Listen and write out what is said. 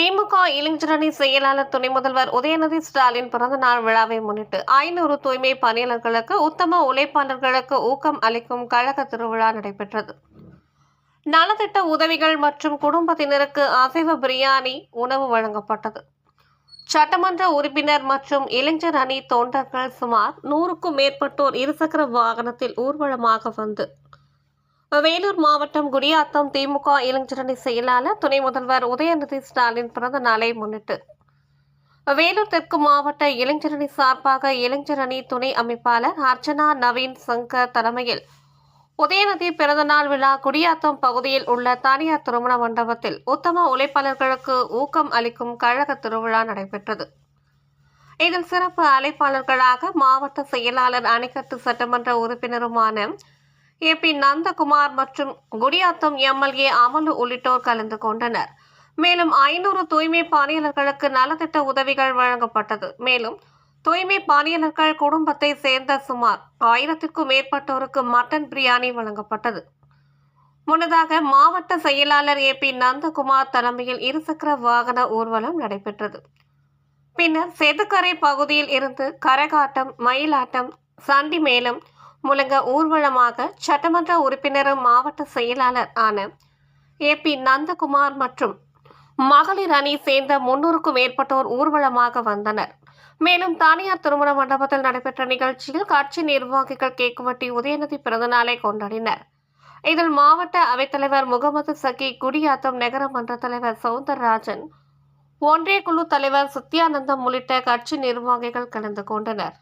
திமுக இளைஞரணி செயலாளர் துணை முதல்வர் உதயநிதி ஸ்டாலின் பிறந்த நாள் விழாவை முன்னிட்டு ஐநூறு தூய்மை பணியாளர்களுக்கு உத்தம உழைப்பாளர்களுக்கு ஊக்கம் அளிக்கும் கழக திருவிழா நடைபெற்றது. நலத்திட்ட உதவிகள் மற்றும் குடும்பத்தினருக்கு அசைவ பிரியாணி உணவு வழங்கப்பட்டது. சட்டமன்ற உறுப்பினர் மற்றும் இளைஞர் அணி தொண்டர்கள் சுமார் நூறுக்கும் மேற்பட்டோர் இருசக்கர வாகனத்தில் ஊர்வலமாக வந்து வேலூர் மாவட்டம் குடியாத்தம் திமுக இளைஞரணி செயலாளர் துணை முதல்வர் உதயநிதி ஸ்டாலின் பிறந்த நாளை முன்னிட்டு. வேலூர் தெற்கு மாவட்ட இளைஞரணி சார்பாக இளைஞரணி துணை அமைப்பாளர் அர்ச்சனா நவீன் சங்கர் தலைமையில் உதயநிதி பிறந்தநாள் விழா குடியாத்தம் பகுதியில் உள்ள தனியார் திருமண மண்டபத்தில் உத்தம உழைப்பாளர்களுக்கு ஊக்கம் அளிக்கும் கழக திருவிழா நடைபெற்றது. இதில் சிறப்பு அழைப்பாளர்களாக மாவட்ட செயலாளர் அணைக்கட்டு சட்டமன்ற உறுப்பினருமான ஏ பி நந்தகுமார் மற்றும் குடியாத்தம் எம்எல்ஏ அமலு உள்ளிட்டோர் கலந்து கொண்டனர். மேலும் ஐநூறு தூய்மை பணியாளர்களுக்கு நலத்திட்ட உதவிகள் வழங்கப்பட்டது. மேலும் தூய்மை பணியாளர்கள் குடும்பத்தை சேர்ந்த சுமார் ஆயிரத்திற்கும் மேற்பட்டோருக்கு மட்டன் பிரியாணி வழங்கப்பட்டது. முன்னதாக மாவட்ட செயலாளர் ஏ பி நந்தகுமார் தலைமையில் இருசக்கர வாகன ஊர்வலம் நடைபெற்றது. பின்னர் செதுக்கரை பகுதியில் இருந்து கரகாட்டம் மயிலாட்டம் சண்டி மேளம் முழங்க ஊர்வலமாக சட்டமன்ற உறுப்பினரும் மாவட்ட செயலாளர் ஆன ஏ பி நந்தகுமார் மற்றும் மகளிர் அணி சேர்ந்த முன்னூறுக்கும் மேற்பட்டோர் ஊர்வலமாக வந்தனர். மேலும் தனியார் திருமண மண்டபத்தில் நடைபெற்ற நிகழ்ச்சியில் கட்சி நிர்வாகிகள் கேக்குவட்டி வெட்டி உதயநிதி பிறந்தநாளை கொண்டாடினர். இதில் மாவட்ட அவைத்தலைவர் முகமது சகி குடியாத்தம் நகர மன்ற தலைவர் சவுந்தரராஜன் ஒன்றிய குழு தலைவர் சத்யானந்தம் உள்ளிட்ட கட்சி நிர்வாகிகள் கலந்து கொண்டனர்.